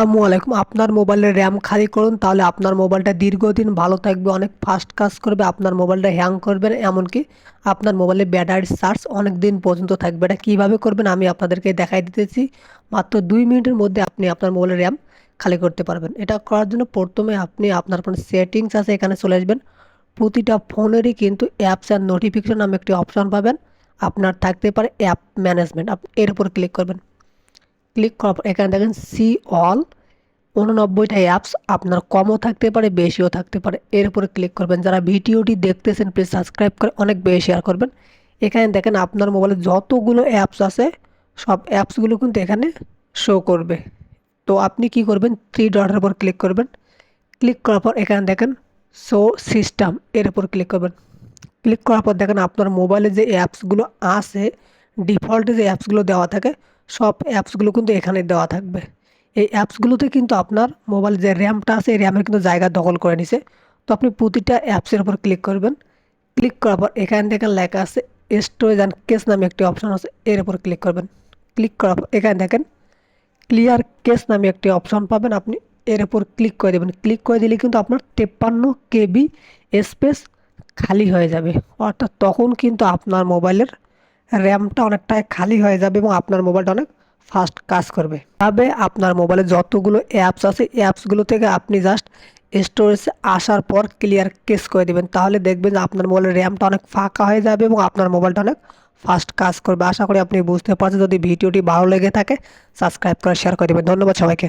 আসসালামু আলাইকুম। আপনার মোবাইলের র্যাম খালি করুন, তাহলে আপনার মোবাইলটা দীর্ঘদিন ভালো থাকবে, অনেক ফাস্ট কাজ করবে, আপনার মোবাইলটা হ্যাং করবে এমনকি আপনার মোবাইলের ব্যাটারি চার্জ অনেক দিন পর্যন্ত থাকবে। এটা কীভাবে করবেন আমি আপনাদেরকে দেখাই দিতেছি। মাত্র দুই মিনিটের মধ্যে আপনি আপনার মোবাইলের র্যাম খালি করতে পারবেন। এটা করার জন্য প্রথমে আপনি আপনার ফোন সেটিংস আছে, এখানে চলে আসবেন। প্রতিটা ফোনেরই কিন্তু অ্যাপস অ্যান্ড নোটিফিকেশন নামে একটি অপশন পাবেন। আপনার থাকতে পারে অ্যাপ ম্যানেজমেন্ট এর উপর ক্লিক করবেন। ক্লিক করার পর এখানে দেখেন সি অল উননব্বইটা অ্যাপস আপনার কমও থাকতে পারে, বেশিও থাকতে পারে। এর উপরে ক্লিক করবেন। যারা ভিডিওটি দেখতেছেন প্লিজ সাবস্ক্রাইব করে অনেক বেশি শেয়ার করবেন। এখানে দেখেন আপনার মোবাইলে যতগুলো অ্যাপস আছে, সব অ্যাপসগুলো কিন্তু এখানে শো করবে। তো আপনি কি করবেন? থ্রি ডটের উপর ক্লিক করবেন। ক্লিক করার পর এখানে দেখেন শো সিস্টেম এর উপর ক্লিক করবেন। ক্লিক করার পর দেখেন আপনার মোবাইলে যে অ্যাপসগুলো আছে ডিফল্টে যে অ্যাপসগুলো দেওয়া থাকে সব অ্যাপসগুলো কিন্তু এখানে দেওয়া থাকবে। এই অ্যাপসগুলোতে কিন্তু আপনার মোবাইল যে র্যামটা আছে, এই র্যামের কিন্তু জায়গা দখল করে নিছে। তো আপনি প্রতিটা অ্যাপসের উপর ক্লিক করবেন। ক্লিক করার পর এখানে দেখেন লেখা আছে, স্টোরেজ অ্যান্ড কেস নামে একটি অপশন আছে, এর উপর ক্লিক করবেন। ক্লিক করার পর এখানে দেখেন, ক্লিয়ার কেস নামে একটি অপশন পাবেন আপনি, এর উপর ক্লিক করে দেবেন। ক্লিক করে দিলে কিন্তু আপনার তেপ্পান্ন কেবি স্পেস খালি হয়ে যাবে। অর্থাৎ তখন কিন্তু আপনার মোবাইলের র্যামটা অনেকটাই খালি হয়ে যাবে এবং আপনার মোবাইলটা অনেক ফাস্ট কাজ করবে। তবে আপনার মোবাইলে যতগুলো অ্যাপস আছে অ্যাপসগুলো থেকে আপনি জাস্ট স্টোরেজ আসার পর ক্লিয়ার কেস করে দেবেন। তাহলে দেখবেন আপনার মোবাইলের র্যামটা অনেক ফাঁকা হয়ে যাবে এবং আপনার মোবাইলটা অনেক ফাস্ট কাজ করবে। আশা করি আপনি বুঝতে পারছেন। যদি ভিডিওটি ভালো লেগে থাকে সাবস্ক্রাইব করে শেয়ার করে দেবেন। ধন্যবাদ সবাইকে।